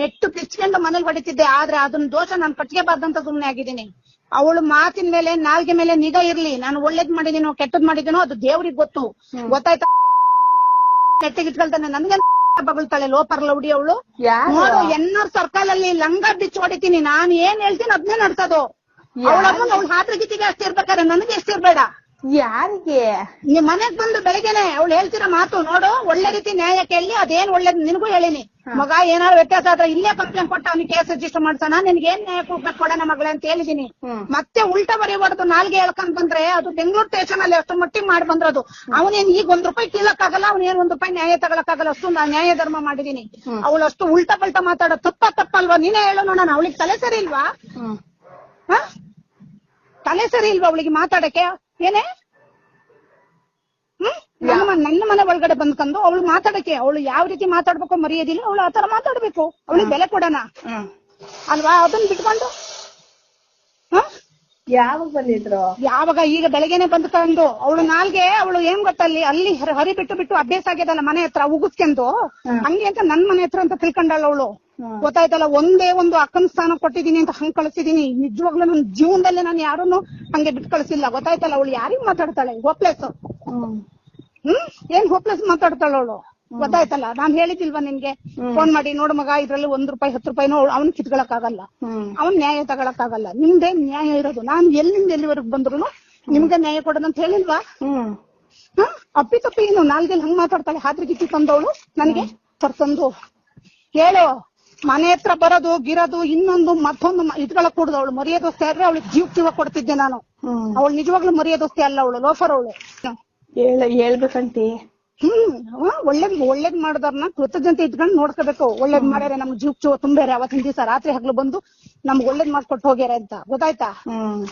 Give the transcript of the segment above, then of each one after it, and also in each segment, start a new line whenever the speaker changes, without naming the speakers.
ಮೆಟ್ಟು ಕಿಚ್ಕೊಂಡು ಮನೇಲಿ ಹೊಡಿತಿದ್ದೆ ಆದ್ರೆ ಅದನ್ನ ದೋಷ ನಾನು ಕಟ್ಕೋಬಾರ್ದಂತ ಸುಮ್ನೆ ಆಗಿದ್ದೀನಿ. ಅವಳು ಮಾತಿನ ಮೇಲೆ ನಾಲ್ಗೆ ಮೇಲೆ ನಿಗಾ ಇರ್ಲಿ. ನಾನು ಒಳ್ಳೇದ್ ಮಾಡಿದೀನೋ ಕೆಟ್ಟದ್ ಮಾಡಿದೀನೋ ಅದು ದೇವ್ರಿಗೆ ಗೊತ್ತು. ಗೊತ್ತಾಯ್ತಾ? ನೆಟ್ಟಿಗಿಟ್ಕೊಳ್ತಾನೆ. ನನ್ಗೆ ಬಗಳ್ತಾಳೆ ಲೋಪರ್ ಲೌಡಿ ಅವಳು? ನೋಡು ಎನ್ ಸರ್ಕಲ್ ಅಲ್ಲಿ ಲಂಗ ಬಿಚ್ಚಿ ಹೊಡಿತೀನಿ. ನಾನು ಏನ್ ಹೇಳ್ತೀನಿ ಅದನ್ನೇ ನಡ್ಸೋದು. ಅವ್ಳ ಹಾತ್ರ ಗಿತ್ತಿಗೆ ಅಷ್ಟೇ ಇರ್ಬೇಕಾದ್ರೆ ನನಗೆ ಅಷ್ಟೇ ಇರ್ಬೇಡ.
ಯಾರಿಗೆ?
ನಿಮ್ ಮನೆಗ್ ಬಂದು ಬೆಳಗ್ಗೆನೆ ಅವ್ಳು ಹೇಳ್ತಿರೋ ಮಾತು ನೋಡು ಒಳ್ಳೆ ರೀತಿ ನ್ಯಾಯ ಕೇಳಿ ಅದೇನ್ ಒಳ್ಳೇದ್ ನಿನಗೂ ಹೇಳಿನಿ. ಮಗ ಏನಾದ್ರು ವ್ಯತ್ಯಾಸ ಆದ್ರೆ ಇಲ್ಲೇ ಕಂಪ್ಲೇಂಟ್ ಕೊಟ್ಟು ಅವ್ನಿಗೆ ಕೇಸ್ ರಿಜಿಸ್ಟರ್ ಮಾಡ್ಸೋಣ ನಿನ್ಗೆ ಏನ್ ನ್ಯಾಯ ಕೂಡ ಕೊಡೋಣ ಮಗಳೇ ಅಂತ ಹೇಳಿದೀನಿ. ಮತ್ತೆ ಉಲ್ಟಾ ಬರೀಬಾರ್ದು ನಾಲ್ಗೆ ಹೇಳ್ಕೊಂಡ್ ಬಂದ್ರೆ ಅದು ಬೆಂಗಳೂರು ಸ್ಟೇಷನ್ ಅಲ್ಲಿ ಅಷ್ಟು ಮಟ್ಟಿಗೆ ಮಾಡಿ ಬಂದ್ರದು. ಅವನೇನ್ ಈಗ ಒಂದ್ ರೂಪಾಯಿ ಕೀಳಕ್ಕಾಗಲ್ಲ ಅವನೇನ್ ಒಂದ್ ರೂಪಾಯಿ ನ್ಯಾಯ ತಗೊಳಕ್ಕಾಗಲ್ಲ ಅಷ್ಟು ನಾ ನ್ಯಾಯ ಧರ್ಮ ಮಾಡಿದೀನಿ. ಅವಳು ಅಷ್ಟು ಉಲ್ಟಾ ಪಲ್ಟಾ ಮಾತಾಡೋ ತಪ್ಪ ತಪ್ಪಲ್ವಾ? ನೀನೇ ಹೇಳು ನೋಡೋಣ ಅವಳಿಗೆ ತಲೆ ಸರಿ ಇಲ್ವಾ? ತಲೆ ಸರಿ ಇಲ್ವಾ ಅವಳಿಗೆ ಮಾತಾಡಕ್ಕೆ? ಏನೇ? ಹ್ಮ್? ನನ್ನ ಮನೆ ಒಳಗಡೆ ಬಂದ್ಕೊಂಡು ಅವಳು ಮಾತಾಡಕ್ಕೆ ಅವಳು ಯಾವ ರೀತಿ ಮಾತಾಡ್ಬೇಕು ಮರ್ಯಾದಿಲ್ಲ ಅವಳು ಆತರ ಮಾತಾಡ್ಬೇಕು. ಅವಳಿಗೆ ಬೆಲೆ ಕೊಡೋಣ.
ಹ್ಮ್.
ಅಲ್ವಾ? ಅದನ್ನ ಬಿಟ್ಕೊಂಡು. ಹ?
ಯಾವಾಗ ಬಂದಿದ್ರು?
ಯಾವಾಗ ಈಗ ಬೆಳಗ್ಗೆನೆ ಬಂದ್ಕೊಂಡು ಅವಳು ನಾಲ್ಗೆ ಅವಳು ಏನ್ ಗೊತ್ತಲ್ಲಿ ಅಲ್ಲಿ ಹರಿ- ಬಿಟ್ಟು ಬಿಟ್ಟು ಅಭ್ಯಾಸ ಆಗ್ಯದಲ್ಲ ಮನೆ ಹತ್ರ ಉಗಿಸ್ಕೊಂಡು ಹಂಗೆ ಅಂತ ನನ್ ಮನೆ ಹತ್ರ ಅಂತ ತಿಳ್ಕೊಂಡಲ್ಲ ಅವಳು. ಗೊತ್ತಾಯ್ತಲ್ಲ ಒಂದೇ ಒಂದು ಅಕ್ಕನ ಸ್ಥಾನ ಕೊಟ್ಟಿದೀನಿ ಅಂತ ಹಂಗ್ ಕಳ್ಸಿದೀನಿ ನಿಜವಾಗ್ಲೂ ನನ್ ಜೀವನದಲ್ಲಿ ನಾನು ಯಾರನ್ನು ಹಂಗೆ ಬಿಟ್ಟು ಕಳ್ಸಿಲ್ಲ. ಗೊತ್ತಾಯ್ತಲ್ಲ ಅವಳು ಯಾರಿಗ್ ಮಾತಾಡ್ತಾಳೆ? Hopeless
hmm.
ಹ್ಮ್? ಏನ್ ಹೋಪ್ಲೆಸ್ ಮಾತಾಡ್ತಾಳ ಅವಳು? ಗೊತ್ತಾಯ್ತಲ್ಲ? ನಾನ್ ಹೇಳಿದಿಲ್ವಾ ನಿನ್ಗೆ? ಫೋನ್ ಮಾಡಿ ನೋಡು ಮಗ ಇದ್ರಲ್ಲಿ ಒಂದ್ ರೂಪಾಯಿ ಹತ್ತು ರೂಪಾಯಿನೋ ಅವ್ನ್ ಕಿತ್ಕೊಳಕ್ ಆಗಲ್ಲ ಅವನ್ ನ್ಯಾಯ ತಗೊಳಕ್ ಆಗಲ್ಲ ನಿಮ್ದೇ ನ್ಯಾಯ ಇರೋದು. ನಾನ್ ಎಲ್ಲಿಂದ ಎಲ್ಲಿವರೆಗ್ ಬಂದ್ರು ನಿಮ್ಗೆ ನ್ಯಾಯ ಕೊಡೋದಂತ ಹೇಳಿಲ್ವಾ? ಅಪ್ಪಿ ತಪ್ಪಿ ಏನು? ನಾಲ್ಗೆಲ್ ಹಂಗ್ ಮಾತಾಡ್ತಾಳೆ? ಹಾದ್ರಿ ಗಿತ್ತಿ ತಂದವಳು? ನನಗೆ? ಕರ್ತಂದು ಕೇಳು ಮನೆ ಹತ್ರ ಬರೋದು ಗಿರೋದು ಇನ್ನೊಂದು ಮತ್ತೊಂದು ಇದ್ಗಳ ಅವಳು. ಮರ್ಯಾದೋಸ್ತಿ ಆದ್ರೆ ಅವಳಿಗೆ ಜೀವ ಜೀವ ಕೊಡ್ತಿದ್ದೆ ನಾನು. ಅವಳು ನಿಜವಾಗ್ಲೂ ಮರ್ಯಾದೋಸ್ತಿ ಅಲ್ಲ ಅವಳು ಲೋಫರ್ ಅವಳು.
ಹೇಳ ಹೇಳ್ಬೇಕಂತಿ
ಹ್ಮ್. ಒಳ್ಳೇದ್ ಒಳ್ಳೇದ್ ಮಾಡಿದವ್ರನ್ನ ಕೃತಜ್ಞತೆ ಇಟ್ಕೊಂಡು ನೋಡ್ಕೋಬೇಕು. ಒಳ್ಳೇದ್ ಮಾಡ್ಯಾರ ನಮ್ಗ್ ಜೀವ್ ಚೋ ತುಂಬ್ಯಾರ ಅವತ್ತಿನ ದಿವಸ. ರಾತ್ರಿ ಹಗ್ಲು ಬಂದು ನಮ್ಗ್ ಒಳ್ಳೇದ್ ಮಾಡ್ಕೊಟ್ ಹೋಗ್ಯಾರ ಅಂತ. ಗೊತ್ತಾಯ್ತಾ?
ಹ್ಮ್.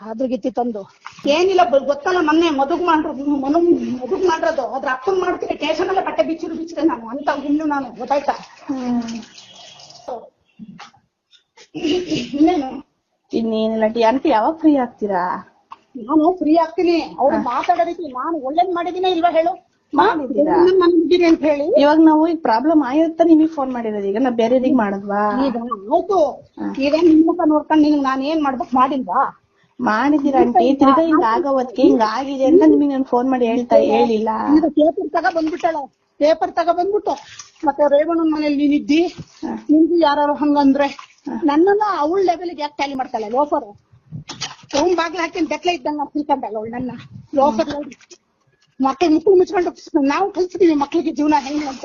ಆದ್ರ ಗಿತ್ತಿ ತಂದು. ಏನಿಲ್ಲ ಗೊತ್ತಲ್ಲ ಮೊನ್ನೆ ಮದುಗ್ ಮಾಡ್ರು ಮನು ಮದುಗ್ ಮಾಡ್ರದು. ಅದ್ರ ಅಪ್ಪನ್ ಮಾಡ್ತೀನಿ ಸ್ಟೇಷನ್ ಎಲ್ಲ ಬಟ್ಟೆ ಬಿಚ್ಚಿರು ಬಿಚ್ಚಿದೆ ನಾನು. ಅಂತ ಇನ್ನು ನಾನು ಗೊತ್ತಾಯ್ತಾ?
ಹ್ಮ್.
ಇನ್ನೇನು?
ಇನ್ನೇನಿಲ್ಲ ಟಿ ಅಂತ ಯಾವಾಗ ಫ್ರೀ ಆಗ್ತೀರಾ?
ನಾನು ಫ್ರೀ ಆಗ್ತೀನಿ. ಅವ್ರು ಮಾತಾಡೋದಿಕ್ಕೆ ನಾನು ಒಳ್ಳೇದ್ ಮಾಡಿದೀನ ಇಲ್ವಾ ಹೇಳು?
ಮಾಡಿದ್ದೀರಾ?
ಅಂತ ಹೇಳಿ.
ಇವಾಗ ನಾವು ಈಗ ಪ್ರಾಬ್ಲಮ್ ಆಗಿರುತ್ತೆ ನಿಮಗೆ ಫೋನ್ ಮಾಡಿರೋದು? ಈಗ ನಾ ಬೇರೆದಿಗ್ ಮಾಡಿದ್ವಾ?
ಈಗ ಆಯ್ತು. ಈಗ ನಿಮ್ ಮುಖ ನೋಡ್ಕೊಂಡು ನಿನ್ಗ್ ನಾನು ಏನ್ ಮಾಡ್ಬೇಕು ಮಾಡಿಲ್ವಾ?
ಮಾಡಿದೀರ ಆಂಟಿ. ತಿರ್ಗಾ ಹಿಂಗ ಆಗೋವತ್ಗೆ ಹಿಂಗ ಆಗಿದೆ ಅಂತ ನಿಮಗೆ ನಾನು ಫೋನ್ ಮಾಡಿ ಹೇಳ್ತಾ ಹೇಳಿಲ್ಲ.
ಈಗ ಪೇಪರ್ ತಗ ಬಂದ್ಬಿಟ್ಟಾಳ. ಪೇಪರ್ ತಗ ಬಂದ್ಬಿಟ್ಟು ಮತ್ತೆ ರೇವಣ್ಣನ ಮನೇಲಿ ನೀನಿದ್ದಿ. ನಿಮ್ದು ಯಾರು ಹಂಗಂದ್ರೆ? ನನ್ನನ್ನ ಅವಳ ಲೆವೆಲ್ಗೆ ಯಾಕೆ ಟ್ಯಾಲಿ ಮಾಡ್ತಾಳೆ? ಲೋಫರ್ ರೂಮ್ ಬಾಗ್ಲ ಹಾಕಿ ಬೆಟ್ಲೆ ಇದ್ದಂಗ ತಿಳ್ಕೊಂಡಾಗ ಅವಳು ನನ್ನ. ಲೋಫರ್ ಮಕ್ಳು ಮುಕ್ಳು ಮುಚ್ಕೊಂಡು ನಾವು ಕಲ್ಸಿದೀವಿ ಮಕ್ಕಳಿಗೆ ಜೀವನ ಹೆಂಗ್ ಅಂತ.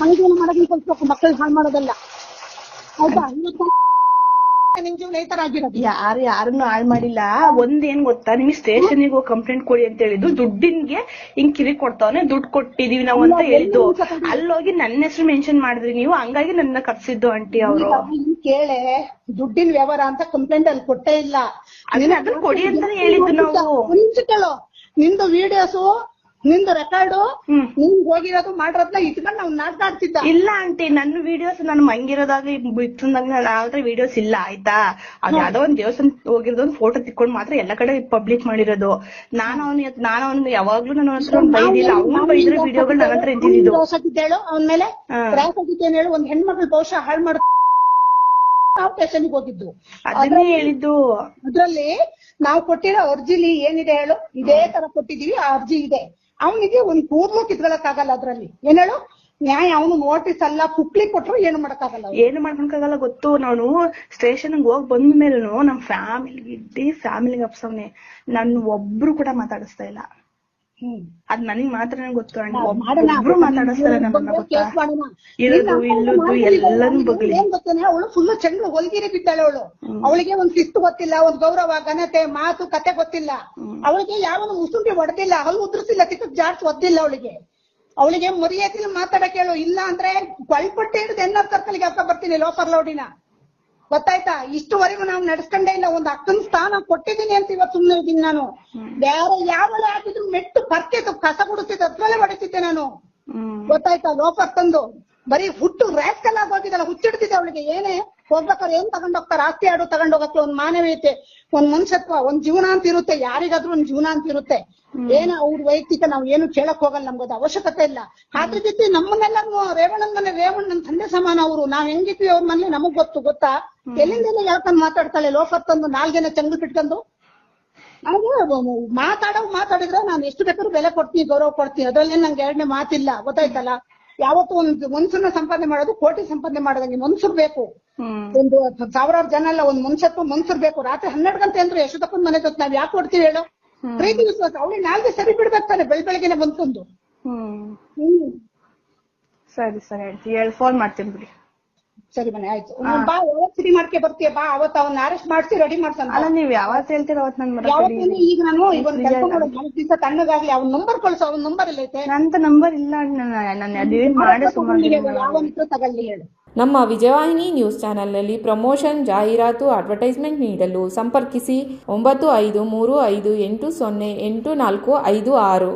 ಹಂಗ್ ಜೀವನ ಮಾಡೋದನ್ನ ಕಲ್ಸ್ಬೇಕು ಮಕ್ಳು ಹಾಳು ಮಾಡೋದಲ್ಲ. ಹೌದಾ? ಇವತ್ತು ನಿಮ್ ಜೀವನ ಈ ತರ ಆಗಿರೋದು.
ಯಾರು ಯಾರನ್ನು ಹಾಳ್ ಮಾಡಿಲ್ಲ. ಒಂದೇನ್ ಗೊತ್ತಾ? ನಿಮ್ಗೆ ಸ್ಟೇಷನ್ ಹೋಗಿ ಕಂಪ್ಲೇಂಟ್ ಕೊಡಿ ಅಂತ ಹೇಳಿದ್ದು. ದುಡ್ಡಿನ್ಗೆ ಹಿಂಗ್ ಕಿರಿ ಕೊಡ್ತಾವನೆ. ದುಡ್ಡು ಕೊಟ್ಟಿದೀವಿ ನಾವು ಅಂತ ಹೇಳಿದ್ದು ಅಲ್ಲೋಗಿ ನನ್ನ ಹೆಸರು ಮೆನ್ಷನ್ ಮಾಡಿದ್ರಿ ನೀವು. ಹಂಗಾಗಿ ನನ್ನ ಕರ್ಸಿದ್ದು ಆಂಟಿ ಅವರು.
ಕೇಳೆ ದುಡ್ಡಿನ ವ್ಯವಹಾರ ಅಂತ ಕಂಪ್ಲೇಂಟ್ ಅಲ್ಲಿ ಕೊಟ್ಟೇ ಇಲ್ಲ.
ಅದನ್ನ ಕೊಡಿ ಅಂತಾನೆ ಹೇಳಿದ್ದು ನಾವು.
ನಿಂದು ವಿಡಿಯೋಸು ನಿಂದು ರೆಕಾರ್ಡ್
ನಿಮ್ಗೆ
ನಿಂಗ್ ಹೋಗಿರೋದು ಮಾಡಿರೋದ್ನ ಇಟ್ಕೊಂಡು ನಾವ್ ನಾಟಕ ಆಡ್ತಿದ್ದ.
ಇಲ್ಲ ಆಂಟಿ ನನ್ನ ವಿಡಿಯೋಸ್ ನಾನು ಮಂಗಿರೋದಾಗ ಬಿತ್ತಂದಾಗ ನಾನು ಆದ್ರೆ ವಿಡಿಯೋಸ್ ಇಲ್ಲ ಆಯ್ತಾ? ಅದ್ ಯಾವ್ದೋ ಒಂದ್ ದೇವಸ್ಥಾನ ಹೋಗಿರೋದು ಒಂದ್ ಫೋಟೋ ತಿಕ್ಕೊಂಡ್ ಮಾತ್ರ ಎಲ್ಲ ಕಡೆ ಪಬ್ಲಿಕ್ ಮಾಡಿರೋದು. ನಾನು ಅವ್ನ ನಾನು ಅವ್ನ ಯಾವಾಗ್ಲೂ ನನ್ನ ಹತ್ರ ಬೈದಿಲ್ಲ ಅವ್ನು ಬೈದಿರೋ ವಿಡಿಯೋಗಳು ನನ್ನ ಹತ್ರ ಇದ್ದಿದ್ದು.
ಹೇಳು ಅವನ್ ಮೇಲೆ ಆಗಿದ್ದೇನೆ ಹೇಳು ಒಂದ್ ಹೆಣ್ಮಕ್ಳು ಬಹುಶಃ ಹಾಳು ಮಾಡ. ನಾವು ಸ್ಟೇಷನ್ಗೆ ಹೋಗಿದ್ದು.
ಅದನ್ನೇ ಹೇಳಿದ್ದು.
ಅದ್ರಲ್ಲಿ ನಾವು ಕೊಟ್ಟಿರೋ ಅರ್ಜಿಲಿ ಏನಿದೆ ಹೇಳು? ಇದೇ ತರ ಕೊಟ್ಟಿದೀವಿ ಆ ಅರ್ಜಿ ಇದೆ. ಅವನಿಗೆ ಒಂದು ಕೂದಲು ಕಿತ್ಕೊಳಕ್ ಆಗಲ್ಲ ಅದ್ರಲ್ಲಿ. ಏನ್ ಹೇಳು? ನ್ಯಾಯ, ಅವನು ನೋಟಿಸ್ ಅಲ್ಲ ಕುಪ್ಲಿ ಕೊಟ್ರು ಏನು ಮಾಡಕ್ಕಾಗಲ್ಲ.
ಏನು ಮಾಡ್ಕೊಳಕ್ಕಾಗಲ್ಲ ಗೊತ್ತು. ನಾನು ಸ್ಟೇಷನ್ ಹೋಗ್ ಬಂದ ಮೇಲೂ ನಮ್ ಫ್ಯಾಮಿಲಿ ಇಡೀ ಫ್ಯಾಮಿಲಿಗೆ ಅಪ್ಸವ್ನೆ. ನನ್ನ ಒಬ್ರು ಕೂಡ ಮಾತಾಡಿಸ್ತಾ ಇಲ್ಲ. ಅದ್ ನನಗ್ ಮಾತ್ರ ಗೊತ್ತು. ಒಬ್ರು ಮಾತಾಡಿಸ್ತಾರೆ ನಮ್ಮನ್ನ ಗೊತ್ತಾ. ಇರೋದು ಇಲ್ಲದ್ದು ಎಲ್ಲಾನು ಬಗ್ಲಿ
ಏನ್ ಗೊತ್ತೇನೆ? ಅವಳು ಫುಲ್ ಚೆಂಡು ಹೊಲ್ಗಿರಿ ಬಿದ್ದಾಳೆ ಅವಳು. ಅವಳಿಗೆ ಒಂದ್ ಶಿಸ್ತು ಗೊತ್ತಿಲ್ಲ ಒಂದ್ ಗೌರವ ಘನತೆ ಮಾತು ಕತೆ ಗೊತ್ತಿಲ್ಲ. ಅವಳಿಗೆ ಯಾವನು ಮುಸುಂಬಿ ಹೊಡೆದಿಲ್ಲ ಹಲ್ಲು ಉದ್ರಿಸಿಲ್ಲ ತಿಕ್ಕ ಜಾಡ್ಸ್ ಒದ್ದಿಲ್ಲ ಅವಳಿಗೆ. ಅವಳಿಗೆ ಮರ್ಯಾದಿಲ್ಲ ಮಾತಾಡಕ್ ಹೇಳು. ಇಲ್ಲ ಅಂದ್ರೆ ಕೊಳ್ಪಟ್ಟೆ ಹಿಡಿದು ಎನ್ನರ್ ಸರ್ಕಲ್ಗೆ ಹಾಕ ಬರ್ತೀನಿ ಲೋಪರ್ ಲೌಡಿನ. ಗೊತ್ತಾಯ್ತಾ? ಇಷ್ಟುವರೆಗೂ ನಾವು ನಡ್ಸ್ಕೊಂಡೇ ಇಲ್ಲ. ಒಂದ್ ಅಕ್ಕನ ಸ್ಥಾನ ಕೊಟ್ಟಿದ್ದೀನಿ ಅಂತ ಇವತ್ತು ಸುಮ್ಮನೆ ಇದ್ದೀನಿ ನಾನು. ಬೇರೆ ಯಾವಲೇ ಹಾಕಿದ್ರು ಮೆಟ್ಟು ಬರ್ತಿತ್ತು ಕಸ ಗುಡಿಸ್ತಿದ್ದು ಅದ್ರಲ್ಲೇ ಹೊಡಿತಿದ್ದೆ ನಾನು. ಗೊತ್ತಾಯ್ತಾ? ಲೋಪರ್ ತಂದು. ಬರೀ ಹುಟ್ಟು ರ್ಯಾಸ್ಕಲ್ ಹೋಗಿದ್ದಲ್ಲ ಹುಚ್ಚಿಡ್ತಿದ್ದೆ ಅವಳಿಗೆ. ಏನೇ? ಹೋಗ್ಬೇಕಾದ್ರೆ ಏನ್ ತಗೊಂಡ್ ಹೋಗ್ತಾರೆ ಆಸ್ತಿ ಆಡು ತಗೊಂಡ್ ಹೋಗಕ್ಕೆ ಒಂದ್ ಮಾನವೀಯತೆ ಒಂದ್ ಮನುಷ್ಯತ್ವ ಒಂದ್ ಜೀವನ ಅಂತ ಇರುತ್ತೆ ಯಾರಿಗಾದ್ರೂ ಒಂದ್ ಜೀವನ ಅಂತ ಇರುತ್ತೆ ಏನ ಅವ್ರ ವೈಯಕ್ತಿಕ ನಾವ್ ಏನು ಕೇಳಕ್ ಹೋಗಲ್ಲ ನಮ್ಗದು ಅವಶ್ಯಕತೆ ಇಲ್ಲ. ಅದ್ರ ಜೊತೆ ನಮ್ಮನ್ನೆಲ್ಲ ರೇವಣ್ಣನ್ ಮನೆ ರೇವಣ್ಣನ ತಂದೆ ಸಮಾನ ಅವರು. ನಾವ್ ಹೆಂಗಿದ್ವಿ ಅವ್ರ ಮನೆ ನಮಗ್ ಗೊತ್ತು ಗೊತ್ತಾ? ಎಲ್ಲಿಂದ ಹೇಳ್ಕೊಂಡ್ ಮಾತಾಡ್ತಾಳೆ? ಲೋಫರ್ ತಂದು ನಾಲ್ಗೆನ ಚಂಗು ಬಿಟ್ಕೊಂಡು ನಾವು ಮಾತಾಡೋ ಮಾತಾಡಿದ್ರೆ ನಾನು ಎಷ್ಟು ಬೇಕಾದ್ರೂ ಬೆಲೆ ಕೊಡ್ತೀನಿ ಗೌರವ ಕೊಡ್ತೀನಿ. ಅದ್ರಲ್ಲಿ ನಂಗೆ ಎರಡನೇ ಮಾತಿಲ್ಲ ಗೊತ್ತಾಯ್ತಲ್ಲ? ಯಾವತ್ತು ಒಂದ್ ಮನ್ಸನ್ನ ಸಂಪಾದನೆ ಮಾಡೋದು ಕೋಟಿ ಸಂಪಾದನೆ ಮಾಡೋದಂಗೆ ಮನ್ಸರು ಬೇಕು. ಒಂದು ಸಾವಿರಾರು ಜನ ಎಲ್ಲ ಒಂದ್ ಮನ್ಸತ್ವ ಮನ್ಸರು ಬೇಕು. ರಾತ್ರಿ ಹನ್ನೆರಡು ಗಂಟೆ ಅಂದ್ರೆ ಯಶೋದಪ್ಪನ ಮನೆ ಜೊತೆ ನಾವ್ ಯಾಕೆ ಕೊಡ್ತೀವಿ ಹೇಳು? ಪ್ರೀತಿ ವಿಶ್ವಾಸ ಅವಳಿಗೆ ನಾಲ್ಗೆ ಸರಿ ಬಿಡ್ಬೇಕಾನೆ ಬೆಳ್ ಬೆಳಗ್ಗೆನೆ ಬಂತಂದು
ಹ್ಮ್. ಸರಿ ಸರಿ ಆಯ್ತು. ಹೇಳಿ ಫೋನ್ ಮಾಡ್ತೀನಿ ಬಿಡಿ.
ಸರಿ ಮನೆ ಆಯ್ತು. ಬಾ ಯಾವತ್ ಸಿಡಿ ಮಾಡ್ಕೆ ಬರ್ತೀಯ? ಬಾ ಅವತ್ ಅವನ್ನ ಅರೆಸ್ಟ್ ಮಾಡ್ಸಿ ರೆಡಿ ಮಾಡ್ಸಂತ.
ಅಲ್ಲ ನೀವ್ ಯಾವತ್ ಹೇಳ್ತೀರ ಅವತ್ ನನ್
ಯಾವತ್ತೇನು ಈಗ ನಾನು ಇವನ್ ಕೆಲಸ ಮಾಡೋದು ನಾಲ್ಕು ದಿವಸ ತಣ್ಣಗಾಗ್ಲಿ ಅವ್ನ ನಂಬರ್ ಕಳ್ಸು ಅವ್ನ ನಂಬರ್ ಇಲ್ಲ ಐತೆ.
ನಂತ ನಂಬರ್ ಇಲ್ಲ ನಾನು ಮಾಡಿ
ತಗೊಳ್ಳಿ ಹೇಳು.
ನಮ್ಮ ವಿಜಯವಾಹಿನಿ ನ್ಯೂಸ್ ಚಾನೆಲ್ನಲ್ಲಿ ಪ್ರಮೋಷನ್ ಜಾಹೀರಾತು ಅಡ್ವರ್ಟೈಸ್ಮೆಂಟ್ ನೀಡಲು ಸಂಪರ್ಕಿಸಿ ಒಂಬತ್ತು ಐದು ಮೂರು ಐದು ಎಂಟು ಸೊನ್ನೆ ಎಂಟು ನಾಲ್ಕು ಐದು ಆರು.